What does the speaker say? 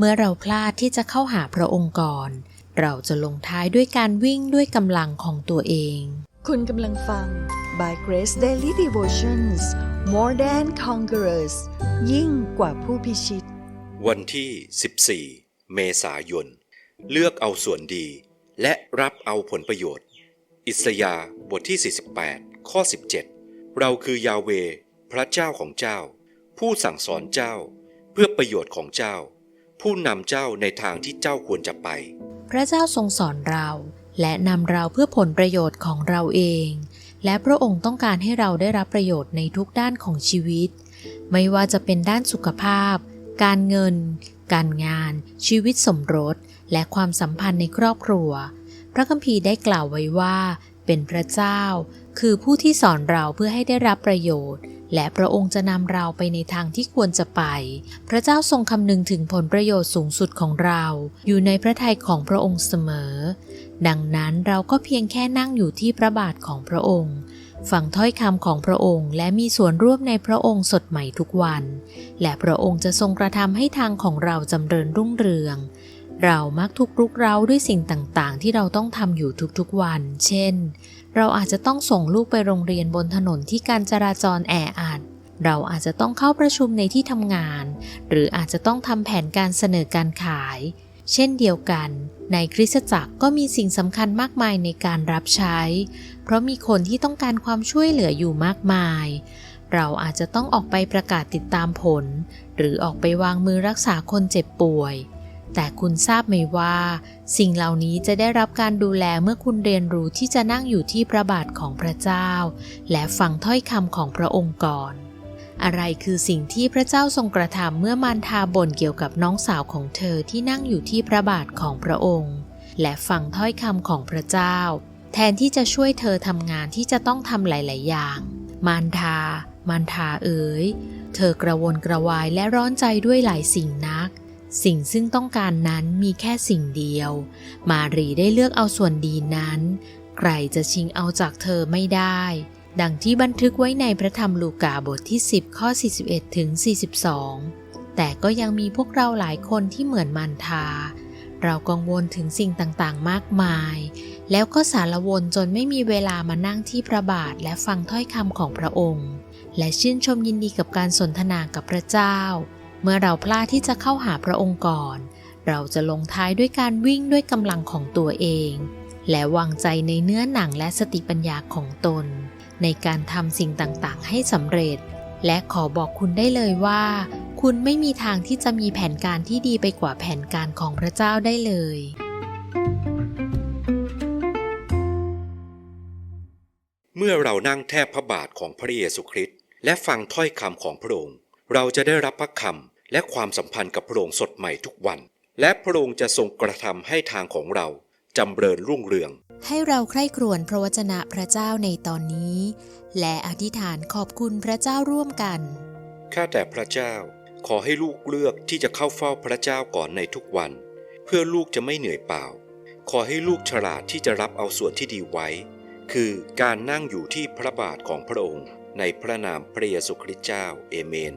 เมื่อเราพลาดที่จะเข้าหาพระองค์ก่อน เราจะลงท้ายด้วยการวิ่งด้วยกำลังของตัวเอง คุณกำลังฟัง By Grace Daily Devotions More Than Conquerors ยิ่งกว่าผู้พิชิต วันที่ 14 เมษายน เลือกเอาส่วนดี และรับเอาผลประโยชน์ อิสยาห์บทที่ 48 ข้อ 17 เราคือยาเวห์พระเจ้าของเจ้า ผู้สั่งสอนเจ้า เพื่อประโยชน์ของเจ้า ผู้นำเจ้าในทางที่เจ้าควรจะไป พระเจ้าทรงสอนเรา และนำเราเพื่อผลประโยชน์ของเราเอง และพระองค์ต้องการให้เราได้รับประโยชน์ในทุกด้านของชีวิต ไม่ว่าจะเป็นด้านสุขภาพ การเงิน การงาน ชีวิตสมรส และความสัมพันธ์ในครอบครัว พระคัมภีร์ได้กล่าวไว้ว่า เป็นพระเจ้า คือผู้ที่สอนเราเพื่อให้ได้รับประโยชน์ และพระองค์จะนำเราไปในทางที่ควรจะไป พระเจ้าทรงคำนึงถึงผลประโยชน์สูงสุดของเรา อยู่ในพระทัยของพระองค์เสมอ ดังนั้นเราก็เพียงแค่นั่งอยู่ที่พระบาทของพระองค์ฟังถ้อยคำของพระองค์ และมีส่วนร่วมในพระองค์สดใหม่ทุกวัน และพระองค์จะทรงกระทำให้ทางของเราจำเริญรุ่งเรือง เรามักทุกข์รุกเร้าด้วยสิ่งต่างๆ ที่เราต้องทำอยู่ทุกๆวัน เช่น เราอาจจะต้องส่งลูกไปโรงเรียนบนถนนที่การจราจรแออัด เราอาจจะต้องเข้าประชุมในที่ทำงาน หรืออาจจะต้องทำแผนการเสนอการขาย เช่นเดียวกัน ในคริสตจักรก็มีสิ่งสำคัญมากมายในการรับใช้ เพราะมีคนที่ต้องการความช่วยเหลืออยู่มากมาย เราอาจจะต้องออกไปประกาศติดตามผล หรือออกไปวางมือรักษาคนเจ็บป่วย แต่คุณทราบไหมว่า สิ่งเหล่านี้จะได้รับการดูแลเมื่อคุณเรียนรู้ที่จะนั่งอยู่ที่พระบาทของพระเจ้า และฟังถ้อยคำของพระองค์ก่อน อะไรคือสิ่งที่พระเจ้าทรงกระทำเมื่อมารทาบ่นเกี่ยวกับน้องสาวของเธอที่นั่งอยู่ที่พระบาทของพระองค์ และฟังถ้อยคำของพระเจ้า แทนที่จะช่วยเธอทำงานที่จะต้องทำหลาย ๆ อย่าง มารทา มารทาเอ๋ยเธอกระวนกระวายและร้อนใจด้วยหลายสิ่งนัก สิ่งซึ่งต้องการนั้นมีแค่สิ่งเดียว มารีได้เลือกเอาส่วนดีนั้น ใครจะชิงเอาจากเธอไม่ได้ ดังที่บันทึกไว้ในพระธรรมลูกาบทที่ 10 ข้อ 41 ถึง 42 แต่ก็ยังมีพวกเราหลายคนที่เหมือนมันทา เรากังวลถึงสิ่งต่างๆ มากมาย แล้วก็สารวนจนไม่มีเวลามานั่งที่พระบาทและฟังถ้อยคำของพระองค์ และชื่นชมยินดีกับการสนทนากับพระเจ้า เมื่อเราพลาดที่จะเข้าหาพระองค์ก่อน เราจะลงท้ายด้วยการวิ่งด้วยกำลังของตัวเอง และวางใจในเนื้อหนังและสติปัญญาของตน ในการทำสิ่งต่างๆ ให้สำเร็จ และขอบอกคุณได้เลยว่า คุณไม่มีทางที่จะมีแผนการที่ดีไปกว่าแผนการของพระเจ้าได้เลยเมื่อเรานั่งแทบพระบาทของพระเยซูคริสต์และฟังถ้อยคำของพระองค์ เราจะได้รับพระคำและความสัมพันธ์กับพระองค์สดใหม่ทุกวัน และพระองค์จะทรงกระทำให้ทางของเราจำเริญรุ่งเรือง ให้เราใคร่ครวญพระวจนะพระเจ้าในตอนนี้ และอธิษฐานขอบคุณพระเจ้าร่วมกัน ข้าแต่พระเจ้าขอให้ลูกเลือกที่จะเข้าเฝ้าพระเจ้าก่อนในทุกวัน เพื่อลูกจะไม่เหนื่อยเปล่า ขอให้ลูกฉลาดที่จะรับเอาส่วนที่ดีไว้ คือการนั่งอยู่ที่พระบาทของพระองค์ ในพระนามพระเยซูคริสต์เจ้า เอเมน